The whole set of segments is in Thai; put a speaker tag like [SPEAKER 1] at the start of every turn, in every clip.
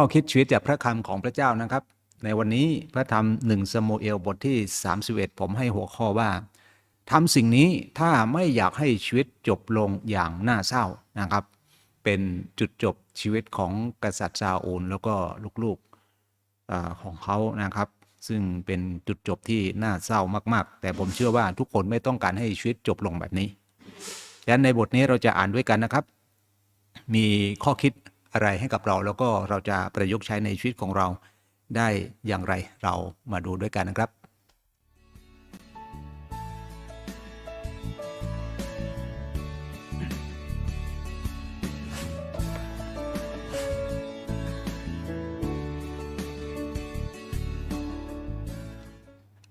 [SPEAKER 1] ข้อคิดชีวิตจากพระคำของพระเจ้านะครับ ในวันนี้พระธรรมหนึ่งสมเอลบทที่ 31 ผมให้หัวข้อว่าทำสิ่งนี้ถ้าไม่อยากให้ชีวิตจบลงอย่างน่าเศร้านะครับ เป็นจุดจบชีวิตของกษัตริย์ซาอูลแล้วก็ลูกๆของเขานะครับ ซึ่งเป็นจุดจบที่น่าเศร้ามาก ๆ แต่ผมเชื่อว่าทุกคนไม่ต้องการให้ชีวิตจบลงแบบนี้ดังนั้นในบทนี้เราจะอ่านด้วยกันนะครับ มีข้อคิด อะไรให้กับเรา แล้วก็เราจะประยุกต์ใช้ในชีวิตของเราได้อย่างไรเรามาดูด้วยกันนะครับ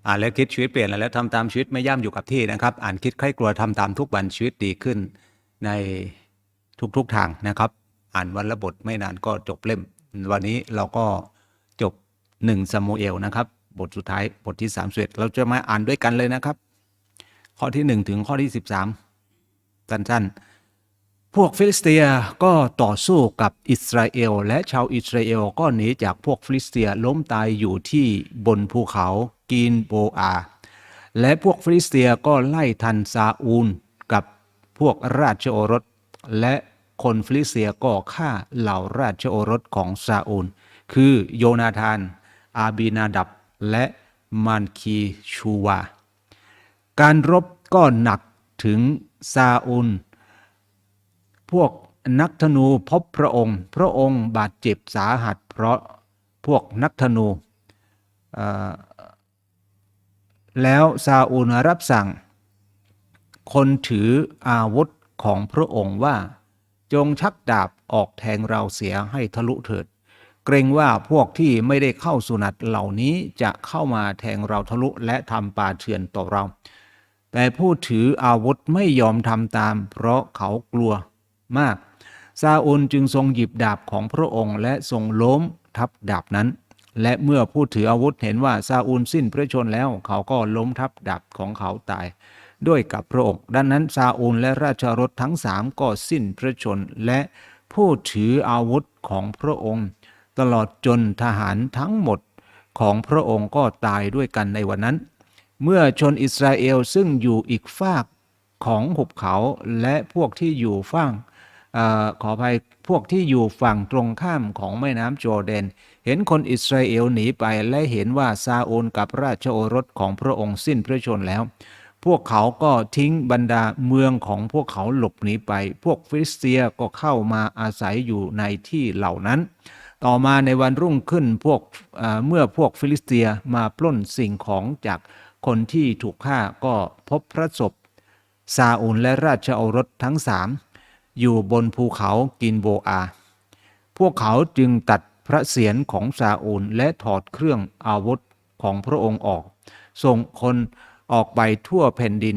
[SPEAKER 1] อ่านแล้วคิดชีวิตเปลี่ยนแล้วทำตามชีวิตไม่ย่ำอยู่กับที่นะครับ อ่านคิดใคร่กลัวทำตามทุกวันชีวิตดีขึ้นในทุกๆทางนะครับ อ่านวันละบทไม่นานก็จบเล่ม วันนี้เราก็จบหนึ่งซามูเอลนะครับ บทสุดท้ายบทที่3 1เราจะมาอ่านด้วยกันเลยนะครับ ข้อที่1ถึงข้อที่13สั้นๆ พวกฟิลิสเตียก็ต่อสู้กับอิสราเอล และชาวอิสราเอลก็หนีจากพวกฟิลิสเตียล้มตายอยู่ที่บนภูเขากีนโบอา และพวกฟิลิสเตียก็ไล่ทันซาอูลกับพวกราชโอรสและ คนฟิลิเตียก็ฆ่าเหล่าราชโอรสของซาอูล คือโยนาธาน อาบีนาดับ และมันคีชูวา การรบก็หนักถึงซาอูล พวกนักธนูพบพระองค์ พระองค์บาดเจ็บสาหัสเพราะพวกนักธนู แล้วซาอูลรับสั่ง คนถืออาวุธของพระองค์ว่า จงชักดาบออกแทงเราเสียให้ทะลุเถิด เกรงว่าพวกที่ไม่ได้เข้าสุนัตเหล่านี้จะเข้ามาแทงเราทะลุและทำป่าเถื่อนต่อเรา แต่ผู้ถืออาวุธไม่ยอมทำตาม เพราะเขากลัวมาก ซาอูลจึงทรงหยิบดาบของพระองค์ และทรงล้มทับดาบนั้น และเมื่อผู้ถืออาวุธเห็นว่าซาอูลสิ้นพระชนแล้ว เขาก็ล้มทับดาบของเขาตาย ด้วยกับพระองค์ ดังนั้นซาอูลและราชรถทั้งสามก็สิ้นพระชนและผู้ถืออาวุธของพระองค์ ตลอดจนทหารทั้งหมดของพระองค์ก็ตายด้วยกันในวันนั้น เมื่อชนอิสราเอลซึ่งอยู่อีกฝากของหุบเขาและพวกที่อยู่ฝั่งอขออภัยพวกที่อยู่ฝั่งตรงข้ามของแม่น้ำโจร์แดน เห็นคนอิสราเอลหนีไปและเห็นว่าซาอูลกับราชโอรสของพระองค์สิ้นพระชนแล้ว พวกเขาก็ทิ้งบรรดาเมืองของพวกเขาหลบหนีไป พวกฟิลิสเตียก็เข้ามาอาศัยอยู่ในที่เหล่านั้น ต่อมาในวันรุ่งขึ้นพวกเมื่อพวกฟิลิสเตียมาปล้นสิ่งของจากคนที่ถูกฆ่าก็พบพระศพซาอูลและราชโอรสทั้งสามอยู่บนภูเขากินโบอา พวกเขาจึงตัดพระเศียรของซาอูลและถอดเครื่องอาวุธของพระองค์ออก ส่งคน ออกไปทั่วแผ่นดิน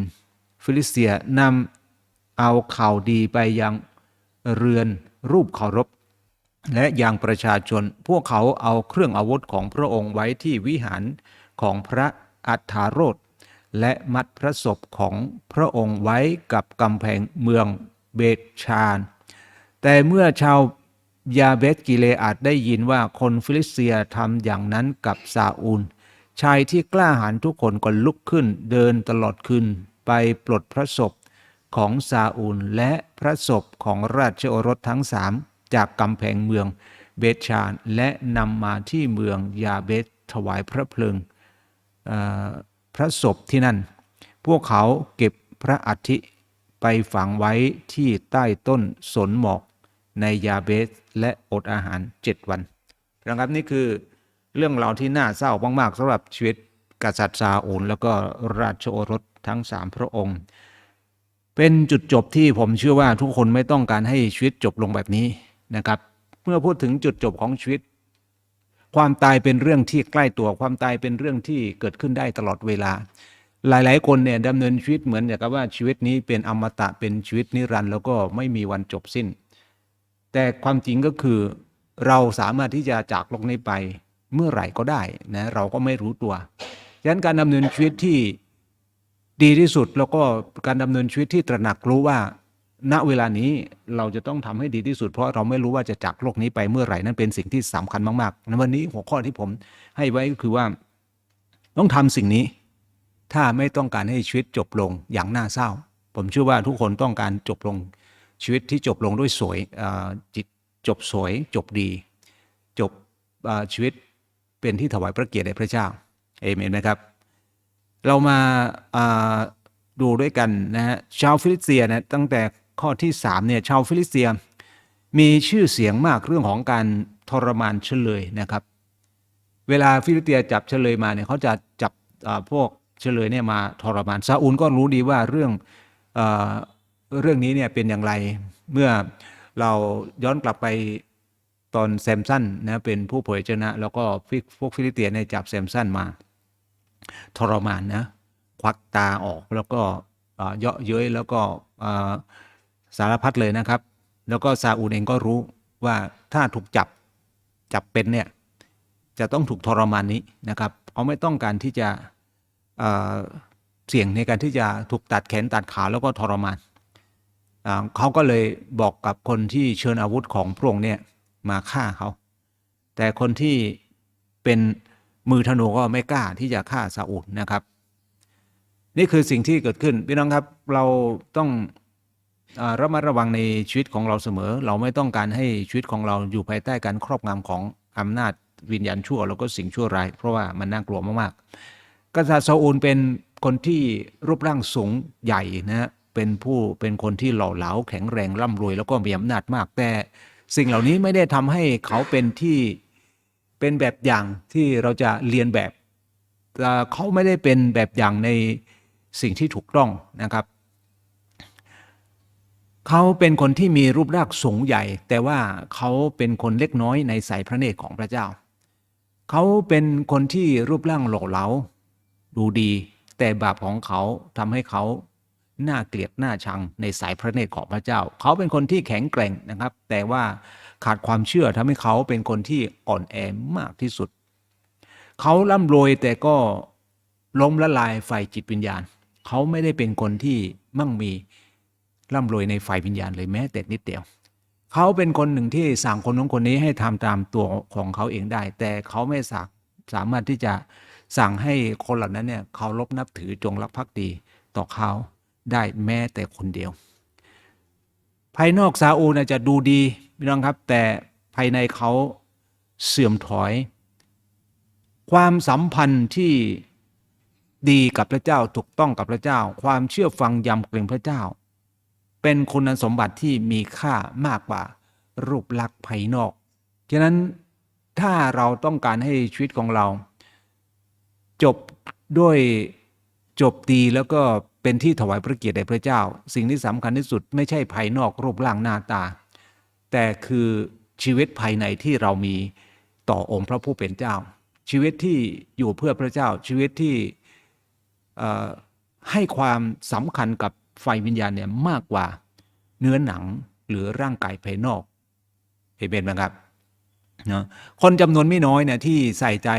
[SPEAKER 1] ฟิลิเตียนำเอาข่าวดีไปยังเรือนรูปเคารพ และยังประชาชนพวกเขาเอาเครื่องอาวุธของพระองค์ไว้ที่วิหารของพระอัฏฐารถและมัดพระศพของพระองค์ไว้กับกำแพงเมืองเบตชาน แต่เมื่อชาวยาเบตกิเลอาดได้ยินว่าคนฟิลิเตียทำอย่างนั้นกับซาอูล ชายที่กล้าหาญทุกคนก็ลุกขึ้นเดินตลอดคืนไปปลดพระศพของซาอูลและพระศพของราชโอรสทั้งสามจากกำแพงเมืองเบชานและนำมาที่เมืองยาเบตถวายพระเพลิงพระศพที่นั่น พวกเขาเก็บพระอัฐิไปฝังไว้ที่ใต้ต้นสนหมอกในยาเบสและอดอาหารเจ็ดวันนะครับนี่คือ เรื่องราวที่น่าเศร้ามากๆสำหรับชีวิตกษัตริย์ซาอูลแล้วก็ราชโอรสทั้งสามพระองค์ เป็นจุดจบที่ผมเชื่อว่าทุกคนไม่ต้องการให้ชีวิตจบลงแบบนี้นะครับ เมื่อพูดถึงจุดจบของชีวิต ความตายเป็นเรื่องที่ใกล้ตัวความตายเป็นเรื่องที่เกิดขึ้นได้ตลอดเวลา หลาย ๆ คนเนี่ยดำเนินชีวิตเหมือนอย่างกับว่าชีวิตนี้เป็นอมตะเป็นชีวิตนิรันดร์แล้วก็ไม่มีวันจบสิ้น แต่ความจริงก็คือเราสามารถที่จะจากโลกนี้ไป เมื่อไหร่ก็ได้นะเราก็ไม่รู้ตัวฉะนั้นการดำเนินชีวิตที่ดีที่สุดแล้วก็การดำเนินชีวิตที่ตระหนักรู้ว่า ณเวลานี้เราจะต้องทำให้ดีที่สุด เพราะเราไม่รู้ว่าจะจากโลกนี้ไปเมื่อไหร่นั่นเป็นสิ่งที่สำคัญมากๆในวันนี้หัวข้อที่ผมให้ไว้ก็คือว่า ต้องทำสิ่งนี้ ถ้าไม่ต้องการให้ชีวิตจบลงอย่างน่าเศร้า ผมเชื่อว่าทุกคนต้องการจบลงชีวิตที่จบลงด้วยสวยจิตจบสวยจบดี จบชีวิต เป็นที่ถวายพระเกียรติแด่พระเจ้าเอเมนไหมครับ เรามาาดูด้วยกันนะฮะชาวฟิลิสเตียนะตั้งแต่ข้อที่3เนี่ยชาวฟิลิสเตียมีชื่อเสียงมากเรื่องของการทรมานเฉลยนะครับ เวลาฟิลิสเตียจับเฉลยมาเนี่ยเขาจะจับพวกเฉลยเนี่ยมาทรมานซาอูลก็รู้ดีว่าเรื่องเอเรื่องนี้เนี่ยเป็นอย่างไรเมื่อเราย้อนกลับไป ตอนแซมสันนะเป็นผู้เผยชนะ แล้วก็พวกฟิลิเตียนจับแซมสันมา ทรมานนะควักตาออกแล้วก็เยาะเย้ยแล้วก็สารพัดเลยนะครับ แล้วก็ซาอูลเองก็รู้ว่าถ้าถูกจับจับเป็นเนี่ยจะต้องถูกทรมานนี้นะครับเขาไม่ต้องการที่จะเเสี่ยงในการที่จะถูกตัดแขนตัดขาแล้วก็ทรมานอ่าเขาก็เลยบอกกับคนที่เชิญอาวุธของพระองค์เนี่ย มาฆ่าเขา แต่คนที่เป็นมือธนูก็ไม่กล้าที่จะฆ่าซาอุลนะครับ นี่คือสิ่งที่เกิดขึ้นพี่น้องครับเราต้องอระมัดระวังในชีวิตของเราเสมอ เราไม่ต้องการให้ชีวิตของเราอยู่ภายใต้การครอบงำของอำนาจวิญญาณชั่วแล้วก็สิ่งชั่วร้าย เพราะว่ามันน่ากลัวมากๆ กษัตริย์ซาอูลเป็นคนที่รูปร่างสูงใหญ่นะฮะเป็นผู้เป็นคนที่หล่อเหลาแข็งแรงร่ำรวย แล้วก็มีอำนาจมากแต่ สิ่งเหล่านี้ไม่ได้ทำให้เขาเป็นที่เป็นแบบอย่างที่เราจะเรียนแบบเอ่เขาไม่ได้เป็นแบบอย่างในสิ่งที่ถูกต้องนะครับ เขาเป็นคนที่มีรูปร่างสูงใหญ่ แต่ว่าเขาเป็นคนเล็กน้อยในสายพระเนตรของพระเจ้า เขาเป็นคนที่รูปร่างหล่อเหลาดูดี แต่บาปของเขาทำให้เขา น่าเกลียดน่าชังในสายพระเนตรของพระเจ้า เขาเป็นคนที่แข็งแกร่งนะครับ แต่ว่าขาดความเชื่อทำให้เขาเป็นคนที่อ่อนแอมากที่สุด เขาร่ำรวยแต่ก็ล้มละลายฝ่ายจิตวิญญาณ เขาไม่ได้เป็นคนที่มั่งมีร่ำรวยในฝ่ายวิญญาณเลยแม้แต่นิดเดียว เขาเป็นคนหนึ่งที่สั่งคนของคนนี้ให้ทำตามตัวของเขาเองได้ แต่เขาไม่สาสามารถที่จะสั่งให้คนเหล่านั้นเนี่ยเขารบนับถือจงรักภักดีต่อเขา ได้แม้แต่คนเดียว ภายนอกซาอูนะจะดูดีพี่น้องครับ แต่ภายในเขาเสื่อมถอย ความสัมพันธ์ที่ดีกับพระเจ้าถูกต้องกับพระเจ้า ความเชื่อฟังยำเกรงพระเจ้า เป็นคุณสมบัติที่มีค่ามากกว่ารูปลักษณ์ภายนอก ฉะนั้นถ้าเราต้องการให้ชีวิตของเรา จบด้วยจบดีแล้วก็ เป็นที่ถวายพระเกียรติแด่พระเจ้า สิ่งที่สำคัญที่สุดไม่ใช่ภายนอกรูปร่างหน้าตา แต่คือชีวิตภายในที่เรามีต่อองค์พระผู้เป็นเจ้า ชีวิตที่อยู่เพื่อพระเจ้า ชีวิตที่ให้ความสำคัญกับไฟวิญญาณเนี่ยมากกว่าเนื้อหนังหรือร่างกายภายนอกเห็นเป็นไหมครับเนาะคนจำนวนไม่น้อยเนี่ยที่ใส่ใจ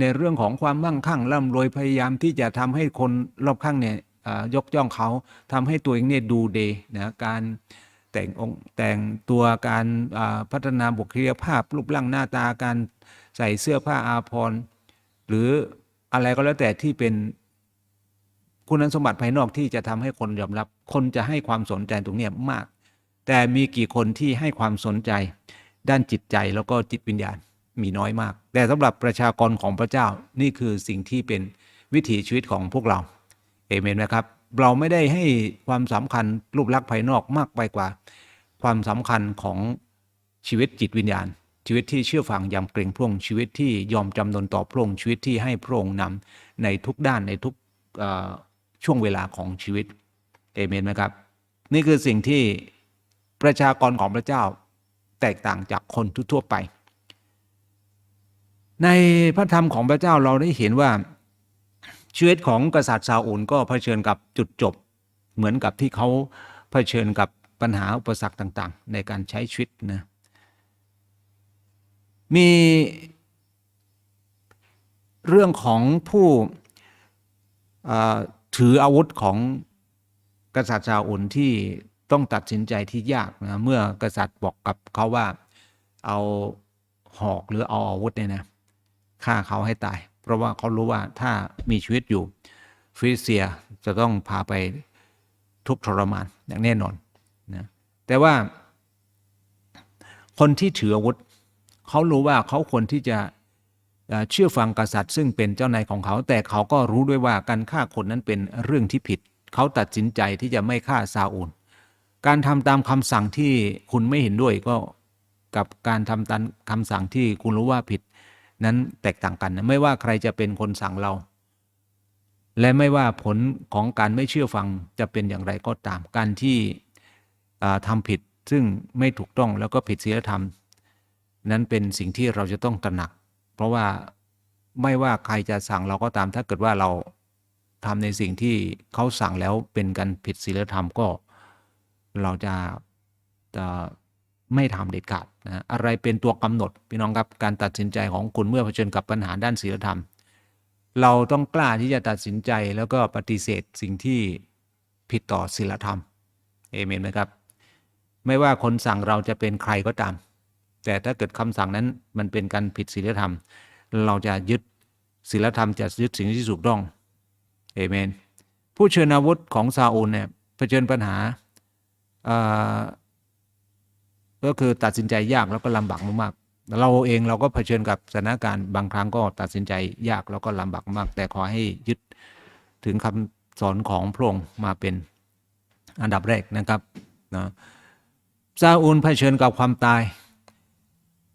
[SPEAKER 1] ในเรื่องของความมั่งคั่งร่ำรวยพยายามที่จะทำให้คนรอบข้างเนี่ย ยกย่องเขาทำให้ตัวเองเนี่ยดูเดนะการแต่งองค์แต่งตัวการพัฒนาบุคลิกภาพ รูปร่างหน้าตาการใส่เสื้อผ้าอาภรณ์หรืออะไรก็แล้วแต่ที่เป็นคุณสมบัติภายนอกที่จะทำให้คนยอมรับ คนจะให้ความสนใจตรงนี้มาก แต่มีกี่คนที่ให้ความสนใจ ด้านจิตใจแล้วก็จิตวิญญาณมีน้อยมาก แต่สำหรับประชากรของพระเจ้านี่คือสิ่งที่เป็นวิถีชีวิตของพวกเรา เอเมนไหมครับ เราไม่ได้ให้ความสำคัญรูปลักษณ์ภายนอกมากไปกว่า ความสำคัญของชีวิตจิตวิญญาณ ชีวิตที่เชื่อฟังยำเกรงพระองค์ชีวิตที่ยอมจำนนต่อพระองค์ชีวิตที่ให้พระองค์นำในทุกด้านในทุกช่วงเวลาของชีวิตเอเมนไหมครับ นี่คือสิ่งที่ประชากรของพระเจ้าแตกต่างจากคนทั่วไป ในพระธรรมของพระเจ้าเราได้เห็นว่า ชีวิตของกษัตริย์ซาอูลก็เผชิญกับจุดจบ เหมือนกับที่เขาเผชิญกับปัญหาอุปสรรคต่างๆ ในการใช้ชีวิตนะมีเรื่องของผู้ถืออาวุธของกษัตริย์ซาอุลที่ต้องตัดสินใจที่ยากนะเมื่อกษัตริย์บอกกับเขาว่าเอาหอกหรือเอาอาวุธเนี่ยนะฆ่าเขาให้ตาย ราะว่าเขารู้ว่าถ้ามีชีวิตอยู่ฟิลิเซียจะต้องพาไปทุกทรมานอย่างแน่นอนนะแต่ว่า คนที่ถืออาวุธเขารู้ว่าเขาควรที่จะเอ่อเชื่อฟังกษัตริย์ ซึ่งเป็นเจ้านายของเขา แต่เขาก็รู้ด้วยว่าการฆ่าคนนั้นเป็นเรื่องที่ผิด เขาตัดสินใจที่จะไม่ฆ่าซาอูล การทำตามคำสั่งที่คุณไม่เห็นด้วยก็กับการทำตามคำสั่งที่คุณรู้ว่าผิด นั้นแตกต่างกันนะไม่ว่าใครจะเป็นคนสั่งเรา และไม่ว่าผลของการไม่เชื่อฟังจะเป็นอย่างไรก็ตามการที่อ่าทำผิดซึ่งไม่ถูกต้องแล้วก็ผิดศีลธรรม นั้นเป็นสิ่งที่เราจะต้องตระหนัก เพราะว่าไม่ว่าใครจะสั่งเราก็ตาม ถ้าเกิดว่าเราทำในสิ่งที่เขาสั่งแล้วเป็นการผิดศีลธรรมก็เราจะจะ ไม่ทำเด็ดขาดนะอะไรเป็นตัวกำหนดพี่น้องครับการตัดสินใจของคุณเมื่อเผชิญกับปัญหาด้านศีลธรรม เราต้องกล้าที่จะตัดสินใจแล้วก็ปฏิเสธสิ่งที่ผิดต่อศีลธรรมเอเมนไหมครับ ไม่ว่าคนสั่งเราจะเป็นใครก็ตาม แต่ถ้าเกิดคำสั่งนั้นมันเป็นการผิดศีลธรรม เราจะยึดศีลธรรมจะยึดสิ่งที่ถูกต้องเอเมน ผู้เชิญอาวุธของซาอูลเนี่ยเผชิญปัญหาอ่อ ก็คือตัดสินใจยากแล้วก็ลำบากมากๆ เราเองเราก็เผชิญกับสถานการณ์บางครั้งก็ตัดสินใจยากแล้วก็ลำบากมาก แต่ขอให้ยึดถึงคำสอนของพระองค์มาเป็นอันดับแรกนะครับนะซาอูลเผชิญกับความตาย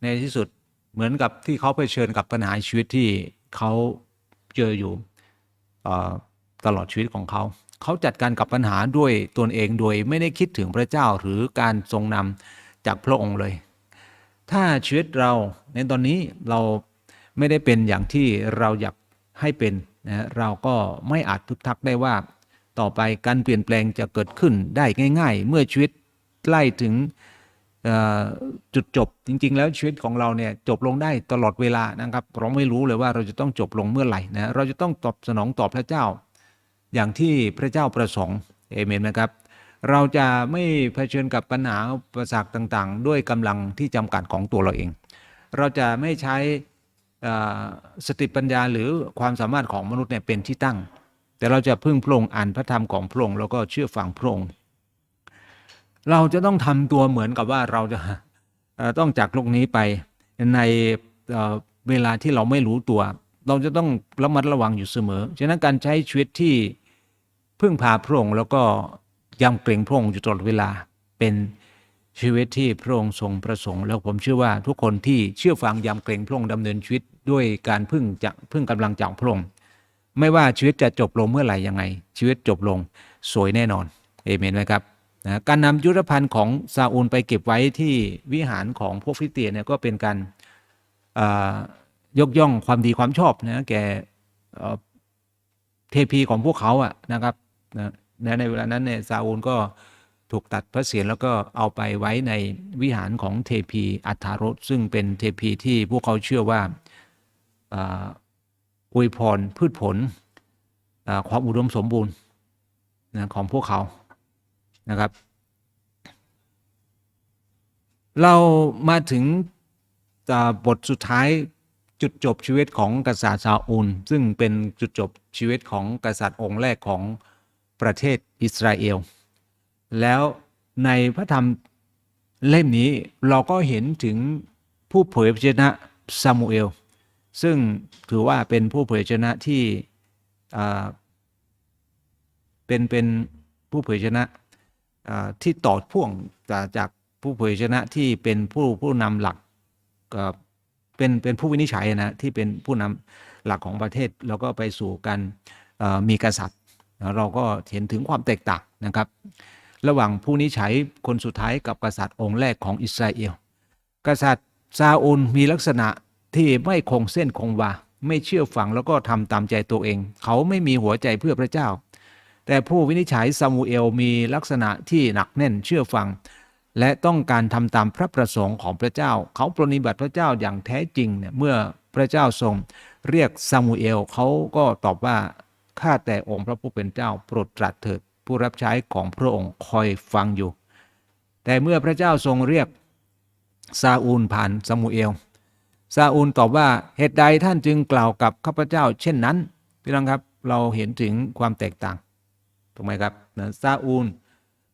[SPEAKER 1] ในที่สุดเหมือนกับที่เขาเผชิญกับปัญหาชีวิตที่เขาเจออยู่ตลอดชีวิตของเขา เขาจัดการกับปัญหาด้วยตนเองโดยไม่ได้คิดถึงพระเจ้าหรือการทรงนำ จากพระองค์เลย ถ้าชีวิตเราในตอนนี้เราไม่ได้เป็นอย่างที่เราอยากให้เป็นนะเราก็ไม่อาจทึกทักได้ว่า ต่อไปการเปลี่ยนแปลงจะเกิดขึ้นได้ง่าย ๆ เมื่อชีวิตใกล้ถึงจุดจบจริง ๆ แล้วชีวิตของเราเนี่ยจบลงได้ตลอดเวลานะครับเราไม่รู้เลยว่าเราจะต้องจบลงเมื่อไหร่นะเราจะต้องตอบสนองตอบพระเจ้า อย่างที่พระเจ้าประสงค์เอเมนนะครับ เราจะไม่เผชิญกับปัญหาประสรรคต่างๆ ด้วยกำลังที่จำกัดของตัวเราเอง เราจะไม่ใช้สติปัญญาหรือความสามารถของมนุษย์เนี่ยเป็นที่ตั้ง แต่เราจะพึ่งพระองค์อ่านพระธรรมของพระองค์แล้วก็เชื่อฟังพระองค์เราจะต้องทำตัวเหมือนกับว่าเราจะต้องจากโลกนี้ไปในเอ่อเวลาที่เราไม่รู้ตัว เราจะต้องระมัดระวังอยู่เสมอ ฉะนั้นการใช้ชีวิตที่พึ่งพาพระองค์แล้วก็ ยำเกรงพระองค์อยู่ตลอดเวลาเป็นชีวิตที่พระองค์ทรงประสงค์ แล้วผมเชื่อว่าทุกคนที่เชื่อฟังยำเกรงพระองค์ดำเนินชีวิตด้วยการพึ่งจากพึ่งกำลังจากพระองค์ไม่ว่าชีวิตจะจบลงเมื่อไหร่ยังไง ชีวิตจบลงสวยแน่นอนเอเมนไหมครับนะการนำยุทธภัณฑ์ของซาอูลไปเก็บไว้ที่วิหารของพวกฟิสเตียนเนี่ยก็เป็นการยกย่องความดีความชอบนะแก่เอ่อเทพีของพวกเขาอะนะครับนะ ในเวลานั้นเนี่ยซาอูลก็ถูกตัดพระเศียรแล้วก็เอาไปไว้ในวิหารของเทพีอัฏฐารสซึ่งเป็นเทพีที่พวกเขาเชื่อว่าอวยพรพืชผลความอุดมสมบูรณ์นะของพวกเขานะครับ เรามาถึงบทสุดท้ายจุดจบชีวิตของกษัตริย์ซาอูล ซึ่งเป็นจุดจบชีวิตของกษัตริย์องค์แรกของ ประเทศอิสราเอล แล้วในพระธรรมเล่มนี้เราก็เห็นถึงผู้เผยพระชนะซามูเอล ซึ่งถือว่าเป็นผู้เผยชนะที่เป็นเป็นผู้เผยชนะที่ต่อพ่วงจากจากผู้เผยชนะที่เป็นผู้ผู้นำหลักก็เป็นเป็นผู้วินิจฉัยนะที่เป็นผู้นำหลักของประเทศแล้วก็ไปสู่การมีกษัตริย์ เราก็เห็นถึงความแตกต่างนะครับ ระหว่างผู้นิจฉัยคนสุดท้ายกับกษัตริย์องค์แรกของอิสราเอล กษัตริย์ซาอูลมีลักษณะที่ไม่คงเส้นคงวา ไม่เชื่อฟังแล้วก็ทำตามใจตัวเอง เขาไม่มีหัวใจเพื่อพระเจ้า แต่ผู้วินิจฉัยซามูเอลมีลักษณะที่หนักแน่นเชื่อฟัง และต้องการทำตามพระประสงค์ของพระเจ้า เขาปรนนิบัติพระเจ้าอย่างแท้จริงเนี่ยเมื่อพระเจ้าทรงเรียกซามูเอลเขาก็ตอบว่า ข้าแต่องค์พระผู้เป็นเจ้าโปรดตรัสเถิดผู้รับใช้ของพระองค์คอยฟังอยู่ แต่เมื่อพระเจ้าทรงเรียกซาอูลผ่านซามูเอลซาอูลตอบว่าเหตุใดท่านจึงกล่าวกับข้าพเจ้า เช่นนั้นพี่น้องครับเราเห็นถึงความแตกต่างถูกไหมครับนะซาอูล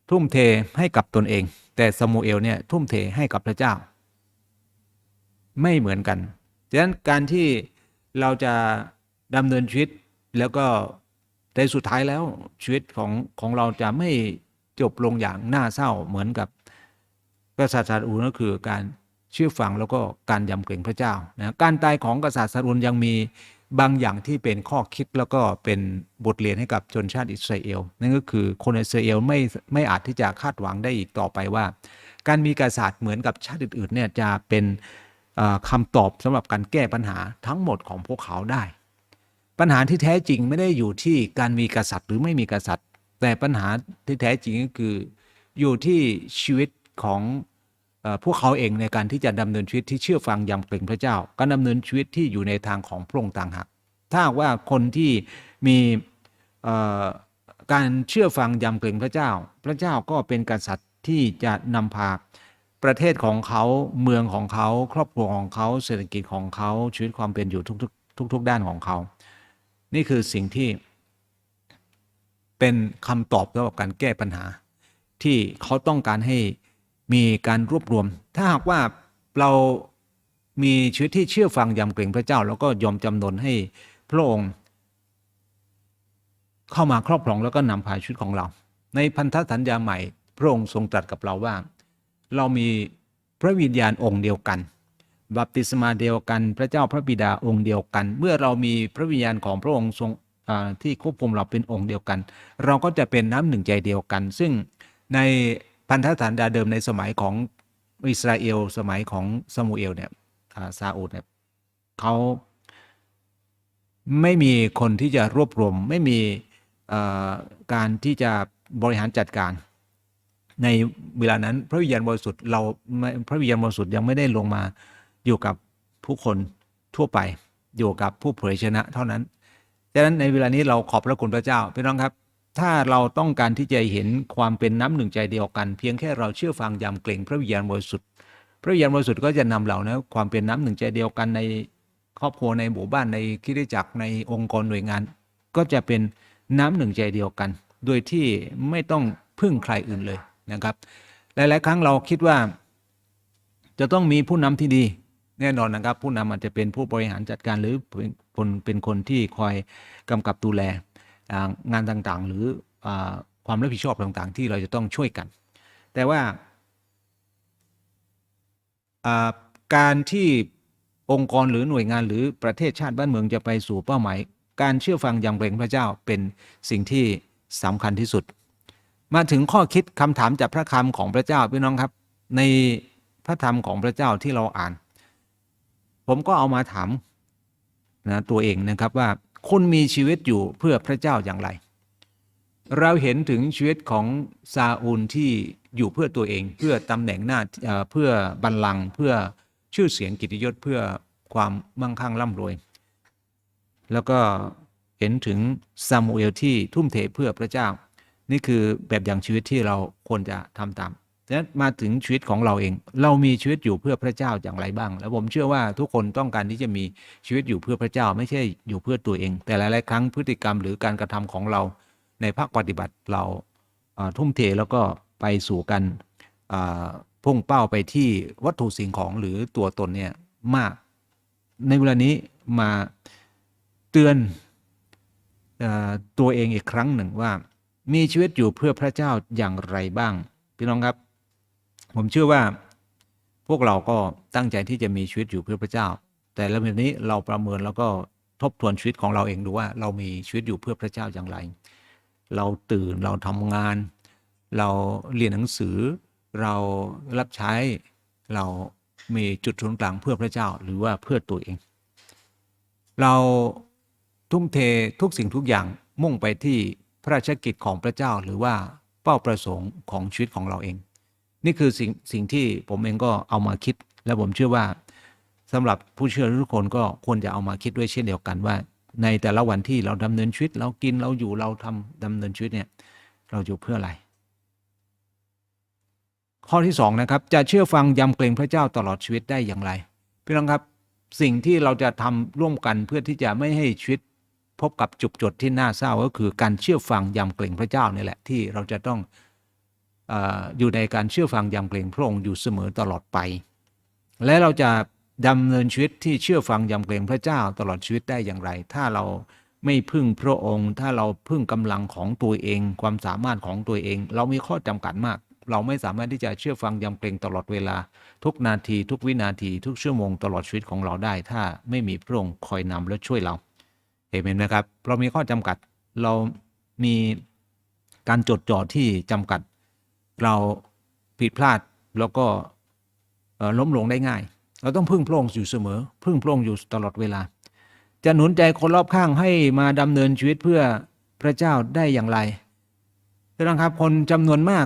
[SPEAKER 1] ทุ่มเทให้กับตนเอง แต่ซามูเอลเนี่ยทุ่มเทให้กับพระเจ้า ไม่เหมือนกันดังนั้นการที่เราจะดำเนินชีวิต แล้วก็ในสุดท้ายแล้วชีวิตของของเราจะไม่จบลงอย่างน่าเศร้าเหมือนกับกษัตริย์ซาอูลก็คือการเชื่อฟังแล้วก็การยำเกรงพระเจ้านะการตายของกษัตริย์ซาอูลยังมีบางอย่างที่เป็นข้อคิดแล้วก็เป็นบทเรียนให้กับชนชาติอิสราเอล นั่นก็คือคนอิสราเอลไม่ไม่อาจที่จะคาดหวังได้อีกต่อไปว่า การมีกษัตริย์เหมือนกับชาติอื่นๆเนี่ยจะเป็นเอ่อคำตอบสำหรับการแก้ปัญหาทั้งหมดของพวกเขาได้ ปัญหาที่แท้จริงไม่ได้อยู่ที่การมีกษัตริย์หรือไม่มีกษัตริย์ แต่ปัญหาที่แท้จริงก็คือ อยู่ที่ชีวิตของพวกเขาเองในการที่จะดำเนินชีวิตที่เชื่อฟังยำเกรงพระเจ้า การดำเนินชีวิตที่อยู่ในทางของพระองค์ต่างหากถ้าว่าคนที่มีการเชื่อฟังยำเกรงพระเจ้า พระเจ้าก็เป็นกษัตริย์ที่จะนำพาประเทศของเขาเมืองของเขา ครอบครัวของเขาเศรษฐกิจของเขาชีวิตความเป็นอยู่ทุกๆ ทุก ๆ ด้านของเขา นี่คือสิ่งที่ เป็นคำตอบสำหรับการแก้ปัญหา ที่เขาต้องการให้มีการรวบรวม ถ้าหากว่าเรามีชีวิตที่เชื่อฟังยำเกรงพระเจ้า แล้วก็ยอมจำนนให้พระองค์ เข้ามาครอบครองแล้วก็นำพาชีวิตของเรา ในพันธสัญญาใหม่ พระองค์ทรงตรัสกับเราว่า เรามีพระวิญญาณองค์เดียวกัน บัพติศมาเดียวกัน พระเจ้าพระบิดาองค์เดียวกัน เมื่อเรามีพระวิญญาณของพระองค์ทรงที่ควบคุมเราเป็นองค์เดียวกัน เราก็จะเป็นน้ำหนึ่งใจเดียวกัน ซึ่งในพันธสัญญาเดิมในสมัยของอิสราเอลสมัยของซามูเอลเนี่ยาซาอูลเนี่ยเขาไม่มีคนที่จะรวบรวม ไม่มีการที่จะบริหารจัดการ ในเวลานั้นพระวิญญาณบริสุทธิ์เราพระวิญญาณบริสุทธิ์ยังไม่ได้ลงมา อยู่กับผู้คนทั่วไป อยู่กับผู้เผยชนะเท่านั้นดังนั้นในเวลานี้เราขอบพระคุณพระเจ้าพี่น้องครับ ถ้าเราต้องการที่จะเห็นความเป็นน้ำหนึ่งใจเดียวกัน เพียงแค่เราเชื่อฟังยำเกรงพระวิญญาณบริสุทธิ์พระวิญญาณบริสุทธิ์ก็จะนำเรานะความเป็นน้ำหนึ่งใจเดียวกันในครอบครัวในหมู่บ้านในคริสตจักรในองค์กรหน่วยงาน ก็จะเป็นน้ำหนึ่งใจเดียวกัน โดยที่ไม่ต้องพึ่งใครอื่นเลยนะครับ หลาย ๆ ครั้งเราคิดว่า จะต้องมีผู้นำที่ดี แน่นอนนะครับ ผู้นำอาจจะเป็นผู้บริหารจัดการหรือเป็นคนเป็นคนที่คอยกำกับดูแลงานต่างๆ หรืออความรับผิดชอบต่างๆ ที่เราจะต้องช่วยกัน แต่ว่าการที่องค์กรหรือหน่วยงานหรือประเทศชาติบ้านเมืองจะไปสู่เป้าหมาย การเชื่อฟังอยำเกรงพระเจ้าเป็นสิ่งที่สำคัญที่สุด มาถึงข้อคิดคำถามจากพระคำของพระเจ้าพี่น้องครับ ในพระธรรมของพระเจ้าที่เราอ่าน ผมก็เอามาถามนะตัวเองนะครับว่าคุณมีชีวิตอยู่เพื่อพระเจ้าอย่างไร เราเห็นถึงชีวิตของซาอูลที่อยู่เพื่อตัวเอง เพื่อตำแหน่งหน้าเพื่อบัลลังก์เพื่อชื่อเสียงกิตติยศเพื่อความมั่งคั่งร่ำรวย แล้วก็เห็นถึงซามูเอลที่ทุ่มเทเพื่อพระเจ้า นี่คือแบบอย่างชีวิตที่เราควรจะทำตาม นั้นมาถึงชีวิตของเราเอง เรามีชีวิตอยู่เพื่อพระเจ้าอย่างไรบ้าง แล้วผมเชื่อว่าทุกคนต้องการที่จะมีชีวิตอยู่เพื่อพระเจ้า ไม่ใช่อยู่เพื่อตัวเอง แต่หลายๆครั้งพฤติกรรมหรือการกระทำของเรา ในภาคปฏิบัติเราทุ่มเทแล้วก็ไปสู่กันพุ่งเป้าไปที่วัตถุสิ่งของหรือตัวตนเนี่ยมาก ในเวลานี้มาเตือนอตัวเองอีกครั้งหนึ่งว่า มีชีวิตอยู่เพื่อพระเจ้าอย่างไรบ้าง พี่น้องครับ ผมเชื่อว่าพวกเราก็ตั้งใจที่จะมีชีวิตอยู่เพื่อพระเจ้า แต่แล้วแบบนี้เราประเมินแล้วก็ทบทวนชีวิตของเราเองดูว่า เรามีชีวิตอยู่เพื่อพระเจ้าอย่างไร เราตื่นเราทำงาน เราเรียนหนังสือ เรารับใช้เรามีจุดศูนย์กลางเพื่อพระเจ้าหรือว่าเพื่อตัวเอง เราทุ่มเททุกสิ่งทุกอย่างมุ่งไปที่พระราชกิจของพระเจ้าหรือว่าเป้าประสงค์ของชีวิตของเราเอง นี่คือสิ่งสิ่งที่ผมเองก็เอามาคิด และผมเชื่อว่าสำหรับผู้เชื่อทุกคนก็ควรจะเอามาคิดด้วยเช่นเดียวกันว่า ในแต่ละวันที่เราดำเนินชีวิต เรากินเราอยู่เราทำดำเนินชีวิตเนี่ยเราอยู่เพื่ออะไร ข้อที่สองนะครับจะเชื่อฟังยำเกรงพระเจ้าตลอดชีวิตได้อย่างไรพี่น้องครับสิ่งที่เราจะทำร่วมกันเพื่อที่จะไม่ให้ชีวิตพบกับจุดจดที่น่าเศร้าก็คือการเชื่อฟังยำเกรงพระเจ้านี่แหละที่เราจะต้อง อยู่ในการเชื่อฟังยำเกรงพระองค์อยู่เสมอตลอดไป และเราจะดำเนินชีวิตที่เชื่อฟังยำเกรงพระเจ้าตลอดชีวิตได้อย่างไร ถ้าเราไม่พึ่งพระองค์ ถ้าเราพึ่งกำลังของตัวเอง ความสามารถของตัวเอง เรามีข้อจำกัดมาก เราไม่สามารถที่จะเชื่อฟังยำเกรงตลอดเวลา ทุกนาทีทุกวินาทีทุกชั่วโมงตลอดชีวิตของเราได้ ถ้าไม่มีพระองค์คอยนำและช่วยเราเห็นไหมครับ เรามีข้อจำกัดเรามีการจดจ่อที่จำกัด เราผิดพลาดแล้วก็ล้มลงได้ง่าย เราต้องพึ่งพระองค์อยู่เสมอ พึ่งพระองค์อยู่ตลอดเวลา จะหนุนใจคนรอบข้างให้มาดำเนินชีวิตเพื่อพระเจ้าได้อย่างไรพี่น้องครับคนจำนวนมาก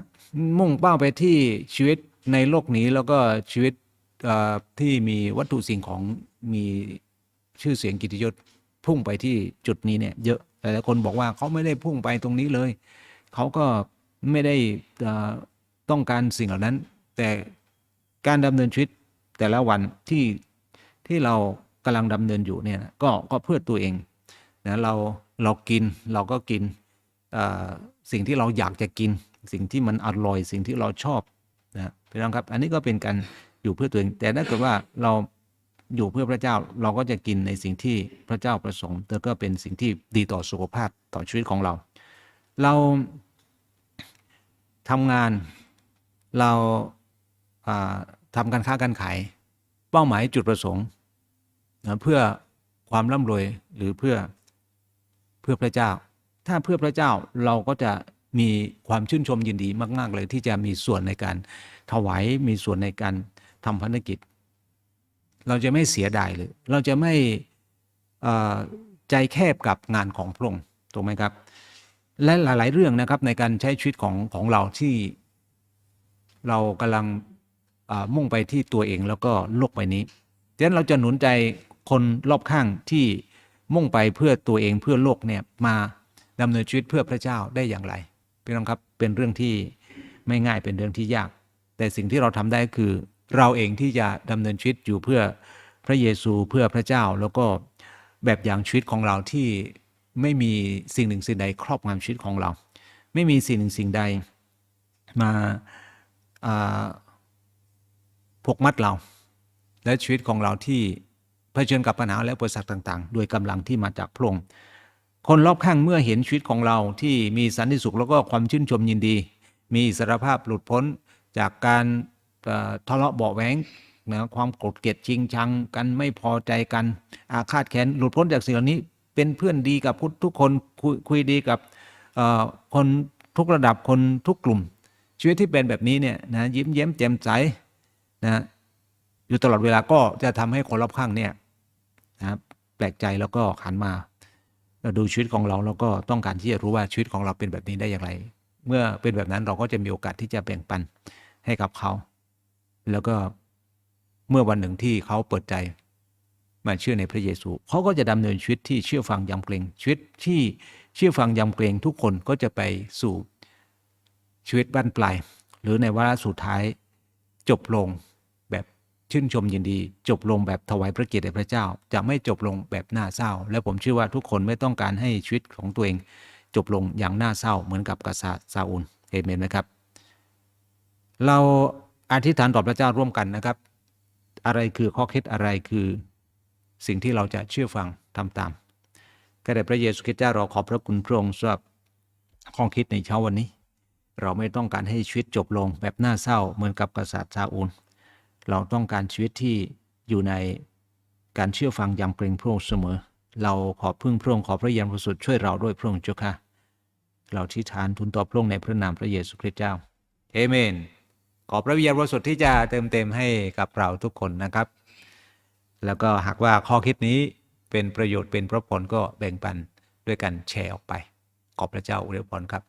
[SPEAKER 1] มุ่งเป้าไปที่ชีวิตในโลกนี้แล้วก็ชีวิตที่มีวัตถุสิ่งของมีชื่อเสียงกิติยศพุ่งไปที่จุดนี้เนี่ยเยอะแต่คนบอกว่าเขาไม่ได้พุ่งไปตรงนี้เลย เขาก็ ไม่ได้ต้องการสิ่งเหล่านั้น แต่การดำเนินชีวิตแต่ละวันที่ที่เรากำลังดำเนินอยู่เนี่ยก็ก็เพื่อตัวเองนะเราเรากินเราก็กินสิ่งที่เราอยากจะกิน สิ่งที่มันอร่อยสิ่งที่เราชอบนะพี่น้องครับอันนี้ก็เป็นการอยู่เพื่อตัวเอง แต่ถ้าเกิดว่าเราอยู่เพื่อพระเจ้าเราก็จะกินในสิ่งที่พระเจ้าประสงค์แต่ก็เป็นสิ่งที่ดีต่อสุขภาพต่อชีวิตของเรา เรา ทำงานเราอ่าทำการค้าการขาย เป้าหมายจุดประสงค์นะเพื่อความร่ำรวยหรือเพื่อเพื่อพระเจ้า ถ้าเพื่อพระเจ้าเราก็จะมีความชื่นชมยินดีมาก ๆ เลยที่จะมีส่วนในการถวายมีส่วนในการทำภารกิจ เราจะไม่เสียดายเลย เราจะไม่ใจแคบกับงานของพระองค์ถูกไหมครับ และหลาย ๆ เรื่องนะครับในการใช้ชีวิตของของเราที่ เรากำลังมุ่งไปที่ตัวเองแล้วก็โลกใบนี้ดังนั้นเราจะหนุนใจคนรอบข้างที่มุ่งไปเพื่อตัวเองเพื่อโลกเนี่ยมาดำเนินชีวิตเพื่อพระเจ้าได้อย่างไรพี่น้องครับเป็นเรื่องที่ไม่ง่ายเป็นเรื่องที่ยาก แต่สิ่งที่เราทำได้คือ เราเองที่จะดำเนินชีวิตอยู่เพื่อพระเยซูเพื่อพระเจ้า แล้วก็แบบอย่างชีวิตของเราที่ ไม่มีสิ่งหนึ่งสิ่งใดครอบงำชีวิตของเรา ไม่มีสิ่งหนึ่งสิ่งใดมาพกมัดเรา และชีวิตของเราที่เผชิญกับปัญหาและอุปสรรคต่าง ๆ ด้วยกำลังที่มาจากพระองค์คนรอบข้างเมื่อเห็นชีวิตของเราที่มีสันติสุขแล้วก็ความชื่นชมยินดี มีอิสรภาพหลุดพ้นจากการทะเลาะเบาแหวงนะความโกรธเกลียดจริงชังกันไม่พอใจกันอาฆาตแค้นหลุดพ้นจากสิ่งเหล่านี้ เป็นเพื่อนดีกับทุกคนคุยคุยดีกับคนทุกระดับคนทุกกลุ่ม ชีวิตที่เป็นแบบนี้เนี่ยนะยิ้มแย้มแจ่มใสนะอยู่ตลอดเวลาก็จะทำให้คนรอบข้างเนี่ยนะแปลกใจแล้วก็หันมาเราดูชีวิตของเราแล้วก็ต้องการที่จะรู้ว่าชีวิตของเราเป็นแบบนี้ได้อย่างไร เมื่อเป็นแบบนั้นเราก็จะมีโอกาสที่จะแบ่งปันให้กับเขา แล้วก็เมื่อวันหนึ่งที่เขาเปิดใจ มาเชื่อในพระเยซูเขาก็จะดำเนินชีวิตที่เชื่อฟังยำเกรงชีวิตที่เชื่อฟังยำเกรงทุกคนก็จะไปสู่ชีวิตบ้านปลาย หรือในวาระสุดท้ายจบลงแบบชื่นชมยินดี จบลงแบบถวายพระเกียรติแด่พระเจ้า จะไม่จบลงแบบน่าเศร้า และผมเชื่อว่าทุกคนไม่ต้องการให้ชีวิตของตัวเอง จบลงอย่างน่าเศร้าเหมือนกับกษัตริย์ซาอูลเอเมนไหมครับ เราอธิษฐานต่อพระเจ้าร่วมกันนะครับ อะไรคือข้อคิดอะไรคือ สิ่งที่เราจะเชื่อฟังทำตามก็ได้พระเยซูคริสต์เจ้าเราขอบพระคุณพระองค์สำหรับข้อคิดในเช้าวันนี้ เราไม่ต้องการให้ชีวิตจบลงแบบน่าเศร้าเหมือนกับกษัตริย์ซาอูล เราต้องการชีวิตที่อยู่ในการเชื่อฟังยำเกรงพระองค์เสมอ เราขอพึ่งพระองค์ขอพระยานบริสุทธิ์ช่วยเราด้วยพระองค์เจ้าค่ะ เราที่ฐานทูลต่อพระองค์ในพระนามพระเยซูคริสต์เจ้าเอเมน ขอพระวิญญาณบริสุทธิ์ที่จะเติมเต็มให้กับเราทุกคนนะครับ แล้วก็หากว่าข้อคิดนี้เป็นประโยชน์เป็นพระพรก็แบ่งปันด้วยกันแชร์ออกไป ขอบพระเจ้าอวยพรครับ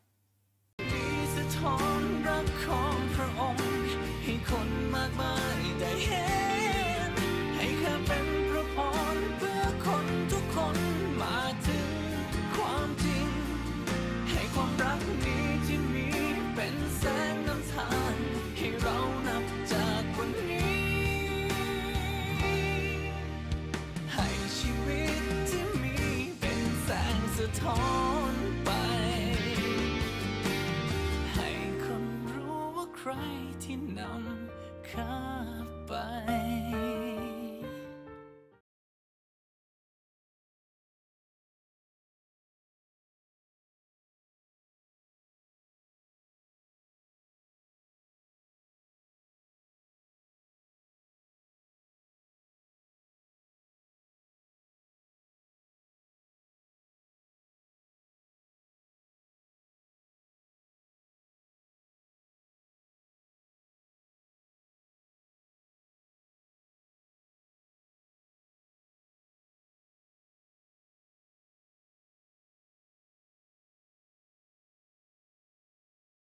[SPEAKER 2] ใครที่นำข้าไป